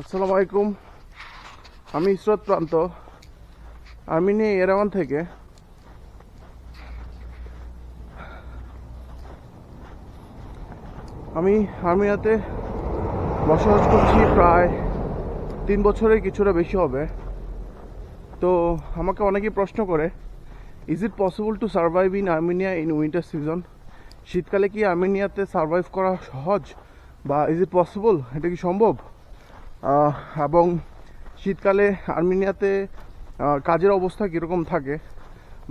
আসসালামু আলাইকুম। আমি ইসরত প্রান্ত। আর্মেনিয়া এরাওয়ান থেকে। আমি আর্মেনিয়াতে বসবাস করছি প্রায় তিন বছরের কিছুটা বেশি হবে। তো আমাকে অনেকেই প্রশ্ন করে is it possible to survive in Armenia in winter season শীতকালে কি আর্মেনিয়াতে সার্ভাইভ করা সহজ? বা ইজ ইট পসিবল এটা কি সম্ভব? এবং শীতকালে আর্মেনিয়াতে কাজের অবস্থা কীরকম থাকে?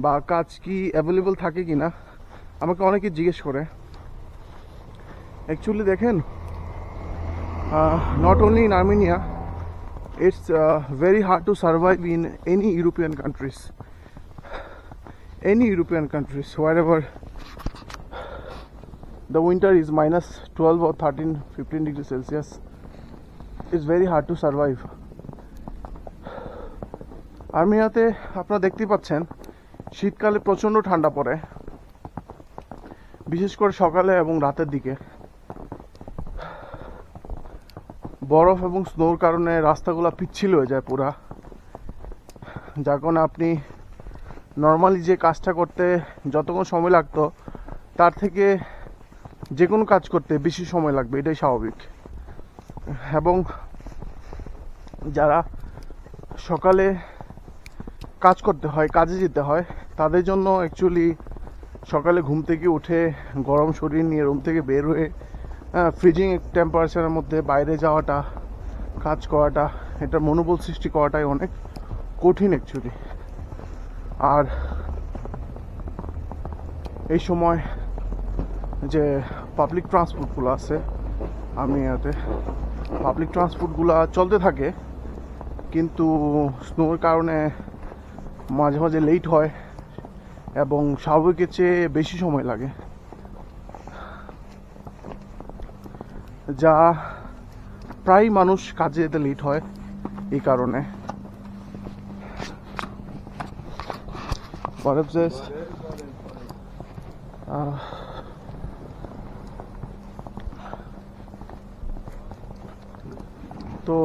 বা কাজ কি অ্যাভেলেবল থাকে কি না আমাকে অনেকে জিজ্ঞেস করে। অ্যাকচুয়ালি দেখেন not only in Armenia it's very hard to survive in any European countries any European countries wherever the winter is minus twelve O thirteen fifteen degree Celsius it's very hard to survive. আর্মেনিয়াতে আপনারা দেখতে পাচ্ছেন, শীতকালে প্রচণ্ড ঠান্ডা পড়ে, বিশেষ করে সকালে এবং রাতের দিকে। বরফ এবং স্নোর কারণে রাস্তাগুলো পিচ্ছিল হয়ে যায় পুরা। যার কারণে আপনি নর্মালি যে কাজটা করতে যতক্ষণ সময় লাগতো, তার থেকে যে কোনো কাজ করতে বেশি সময় লাগবে, এটাই স্বাভাবিক। এবং যারা সকালে কাজ করতে হয়, কাজে যেতে হয়, তাদের জন্য অ্যাকচুয়ালি সকালে ঘুম থেকে উঠে গরম শরীর নিয়ে রুম থেকে বের হয়ে ফ্রিজিং টেম্পারেচারের মধ্যে বাইরে যাওয়াটা, কাজ করাটা, এটা মনোবল সৃষ্টি করাটাই অনেক কঠিন অ্যাকচুয়ালি আর এই সময় যে পাবলিক ট্রান্সপোর্টগুলো আছে, আমি এতে পাবলিক ট্রান্সপোর্টগুলো চলতে থাকে কিন্তু স্নোর কারণে মাঝে মাঝে লেট হয় এবং স্বাভাবিকের চেয়ে বেশি সময় লাগে যা প্রায় মানুষ কাজে যেতে লেট হয় এই কারণে What? আহ, তো